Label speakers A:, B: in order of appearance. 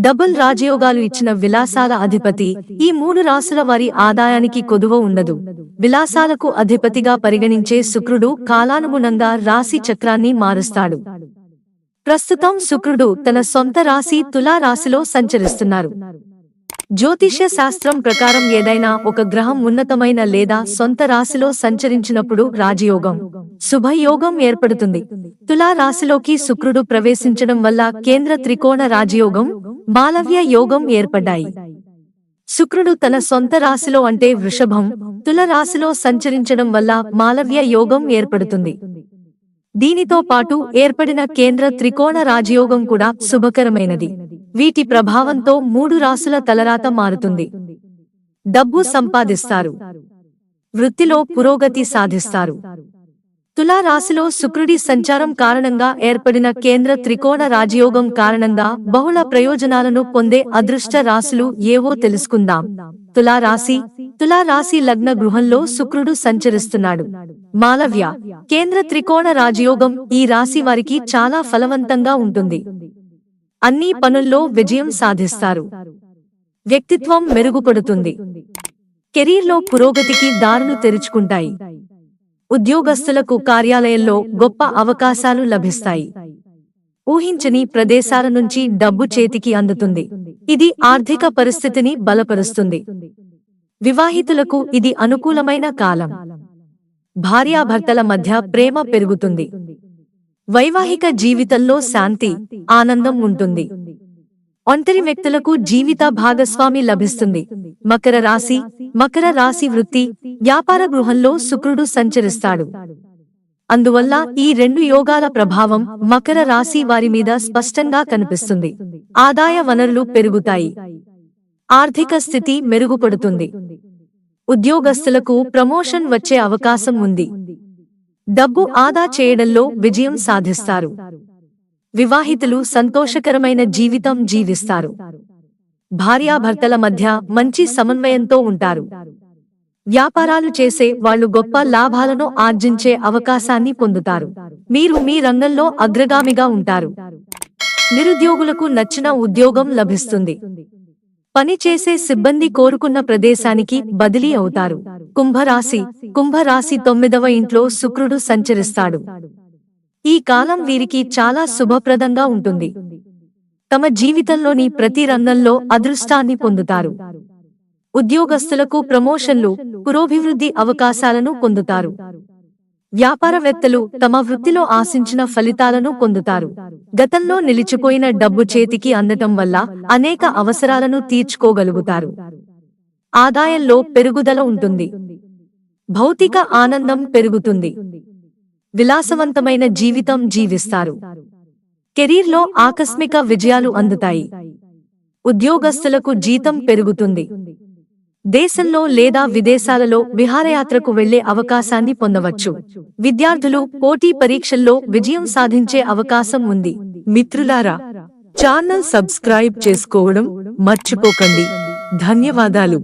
A: Double రాజయోగాలు ఇచ్చిన విలాసాల అధిపతి. ఈ మూడు రాసుల వారి ఆదాయానికి కొదువ ఉండదు. విలాసాలకు అధిపతిగా పరిగణించే శుక్రుడు కాలానుగుణంగా రాశి చక్రాన్ని మారుస్తాడు. ప్రస్తుతం శుక్రుడు తన సొంత రాశి తులా రాశిలో సంచరిస్తున్నారు. జ్యోతిష్య శాస్త్రం ప్రకారం ఏదైనా ఒక గ్రహం ఉన్నతమైన లేదా సొంత రాశిలో సంచరించినప్పుడు రాజయోగం శుభయోగం ఏర్పడుతుంది. తులా రాశిలోకి శుక్రుడు ప్రవేశించడం వల్ల కేంద్ర త్రికోణ రాజయోగం మాలవ్య యోగం ఏర్పడ్డాయి. శుక్రుడు తన సొంత రాశిలో అంటే వృషభం తుల రాశిలో సంచరించడం వల్ల మాలవ్య యోగం ఏర్పడుతుంది. దీనితో పాటు ఏర్పడిన కేంద్ర త్రికోణ రాజయోగం కూడా శుభకరమైనది. వీటి ప్రభావంతో మూడు రాసుల తలరాత మారుతుంది. డబ్బు సంపాదిస్తారు. వృత్తిలో పురోగతి సాధిస్తారు. తులా రాశిలో శుక్రుడి సంచారం కారణంగా ఏర్పడిన కేంద్ర త్రికోణ రాజయోగం కారణంగా బహుళ ప్రయోజనాలను పొందే అదృష్ట రాశులు ఏవో తెలుసుకుందాం. తులా రాశి తులా రాశి లగ్న గృహంలో శుక్రుడు సంచరిస్తున్నాడు. మాలవ్య కేంద్ర త్రికోణ రాజయోగం ఈ రాశి వారికి చాలా ఫలవంతంగా ఉంటుంది. అన్ని పనుల్లో విజయం సాధిస్తారు. వ్యక్తిత్వం మెరుగుపడుతుంది. కెరీర్లో పురోగతికి దారులు తెరుచుకుంటాయి. ఉద్యోగస్తులకు కార్యాలయంలో గొప్ప అవకాశాలు లభిస్తాయి. ఊహించని ప్రదేశాల నుంచి డబ్బు చేతికి అందుతుంది. ఇది ఆర్థిక పరిస్థితిని బలపరుస్తుంది. వివాహితులకు ఇది అనుకూలమైన కాలం. భార్యాభర్తల మధ్య ప్రేమ పెరుగుతుంది. వైవాహిక జీవితంలో శాంతి ఆనందం ఉంటుంది. ఒంటరి వ్యక్తులకు జీవిత భాగస్వామి లభిస్తుంది. మకర రాశి మకర రాశి వృత్తి వ్యాపార గృహంలో శుక్రుడు సంచరిస్తాడు. అందువల్ల ఈ రెండు యోగాల ప్రభావం మకర రాశి వారి మీద స్పష్టంగా కనిపిస్తుంది. ఆదాయ వనరులు పెరుగుతాయి. ఆర్థిక స్థితి మెరుగుపడుతుంది. ఉద్యోగస్తులకు ప్రమోషన్ వచ్చే అవకాశం ఉంది. డబ్బు ఆదా చేయడంలో విజయం సాధిస్తారు. వివాహితులు సంతోషకరమైన జీవితం జీవిస్తారు. భార్యాభర్తల మధ్య మంచి సమన్వయంతో ఉంటారు. వ్యాపారాలు చేసే వాళ్ళు గొప్ప లాభాలను ఆర్జించే అవకాశాన్ని పొందుతారు. మీరు మీ రంగంలో అగ్రగామిగా ఉంటారు. నిరుద్యోగులకు నచ్చిన ఉద్యోగం లభిస్తుంది. పనిచేసే సిబ్బంది కోరుకున్న ప్రదేశానికి బదిలీ అవుతారు. కుంభరాశి కుంభరాశి తొమ్మిదవ ఇంట్లో శుక్రుడు సంచరిస్తాడు. ఈ కాలం వీరికి చాలా శుభప్రదంగా ఉంటుంది. తమ జీవితంలోని ప్రతి రంగంలో అదృష్టాన్ని పొందుతారు. ఉద్యోగస్తులకు ప్రమోషన్లు పురోభివృద్ధి అవకాశాలను పొందుతారు. వ్యాపారవేత్తలు తమ వృత్తిలో ఆశించిన ఫలితాలను పొందుతారు. గతంలో నిలిచిపోయిన డబ్బు చేతికి అందటం వల్ల అనేక అవసరాలను తీర్చుకోగలుగుతారు. ఆదాయంలో పెరుగుదల ఉంటుంది. భౌతిక ఆనందం పెరుగుతుంది. విలాసవంతమైన జీవితం జీవిస్తారు. కెరీర్లో ఆకస్మిక విజయాలు అందుతాయి. ఉద్యోగస్తులకు జీతం పెరుగుతుంది. దేశంలో లేదా విదేశాలలో విహారయాత్రకు వెళ్ళే అవకాశాన్ని పొందవచ్చు. విద్యార్థులు పోటీ పరీక్షల్లో విజయం సాధించే అవకాశం ఉంది. మిత్రులారా ఛానల్ సబ్స్క్రైబ్ చేసుకోవడం మర్చిపోకండి. ధన్యవాదాలు.